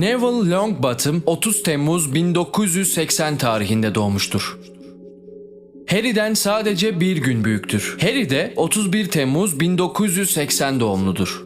Neville Longbottom 30 Temmuz 1980 tarihinde doğmuştur. Harry'den sadece bir gün büyüktür. Harry de 31 Temmuz 1980 doğumludur.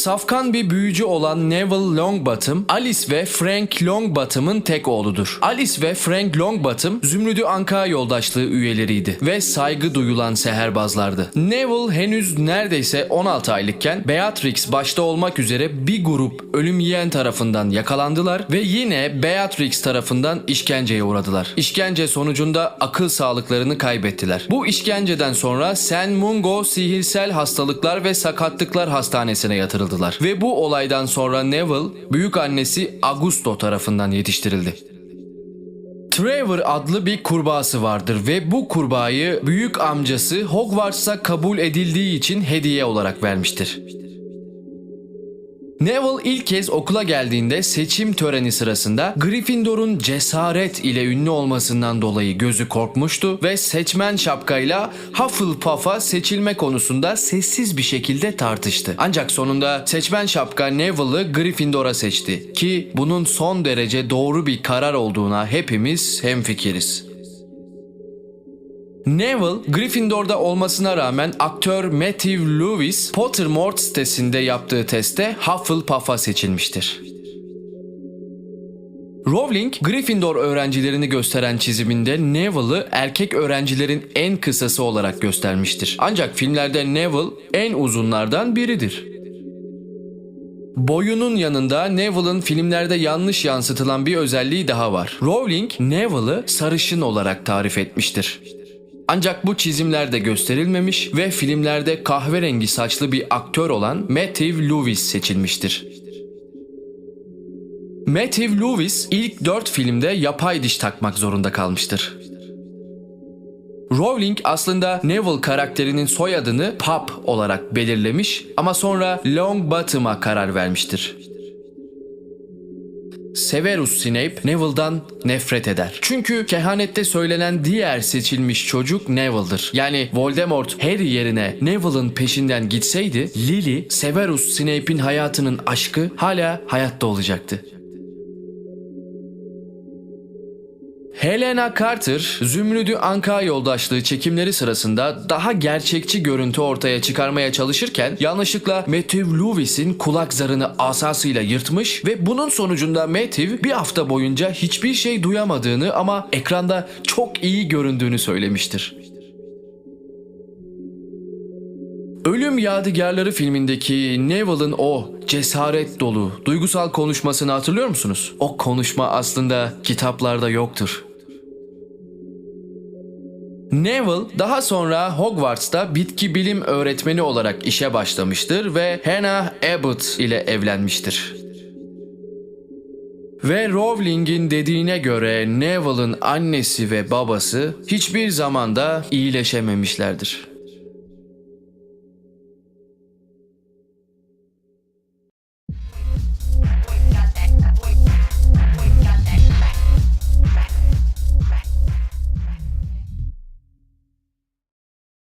Safkan bir büyücü olan Neville Longbottom, Alice ve Frank Longbottom'ın tek oğludur. Alice ve Frank Longbottom, Zümrüdü Anka yoldaşlığı üyeleriydi ve saygı duyulan seherbazlardı. Neville henüz neredeyse 16 aylıkken Beatrix başta olmak üzere bir grup ölüm yiyen tarafından yakalandılar ve yine Beatrix tarafından işkenceye uğradılar. İşkence sonucunda akıl sağlıklarını kaybettiler. Bu işkenceden sonra San Mungo Sihirsel Hastalıklar ve Sakatlıklar Hastanesi'ne yatırıldılar. Ve bu olaydan sonra Neville büyük annesi Augusto tarafından yetiştirildi. Trevor adlı bir kurbağası vardır ve bu kurbağayı büyük amcası Hogwarts'a kabul edildiği için hediye olarak vermiştir. Neville ilk kez okula geldiğinde seçim töreni sırasında Gryffindor'un cesaret ile ünlü olmasından dolayı gözü korkmuştu ve seçmen şapkayla Hufflepuff'a seçilme konusunda sessiz bir şekilde tartıştı. Ancak sonunda seçmen şapka Neville'ı Gryffindor'a seçti ki bunun son derece doğru bir karar olduğuna hepimiz hemfikiriz. Neville, Gryffindor'da olmasına rağmen aktör Matthew Lewis, Pottermore sitesinde yaptığı testte Hufflepuff'a seçilmiştir. Rowling, Gryffindor öğrencilerini gösteren çiziminde Neville'ı erkek öğrencilerin en kısası olarak göstermiştir. Ancak filmlerde Neville en uzunlardan biridir. Boyunun yanında Neville'ın filmlerde yanlış yansıtılan bir özelliği daha var. Rowling, Neville'ı sarışın olarak tarif etmiştir. Ancak bu çizimlerde gösterilmemiş ve filmlerde kahverengi saçlı bir aktör olan Matthew Lewis seçilmiştir. Matthew Lewis ilk 4 filmde yapay diş takmak zorunda kalmıştır. Rowling aslında Neville karakterinin soyadını Pup olarak belirlemiş ama sonra Longbottom'a karar vermiştir. Severus Snape Neville'dan nefret eder. Çünkü kehanette söylenen diğer seçilmiş çocuk Neville'dır. Yani Voldemort Harry yerine Neville'ın peşinden gitseydi Lily, Severus Snape'in hayatının aşkı hala hayatta olacaktı. Helena Carter, Zümrüdü Anka yoldaşlığı çekimleri sırasında daha gerçekçi görüntü ortaya çıkarmaya çalışırken yanlışlıkla Matthew Lewis'in kulak zarını asasıyla yırtmış ve bunun sonucunda Matthew bir hafta boyunca hiçbir şey duyamadığını ama ekranda çok iyi göründüğünü söylemiştir. Ölüm Yadigarları filmindeki Neville'ın o cesaret dolu, duygusal konuşmasını hatırlıyor musunuz? O konuşma aslında kitaplarda yoktur. Neville daha sonra Hogwarts'ta bitki bilim öğretmeni olarak işe başlamıştır ve Hannah Abbott ile evlenmiştir. Ve Rowling'in dediğine göre Neville'ın annesi ve babası hiçbir zamanda iyileşememişlerdir.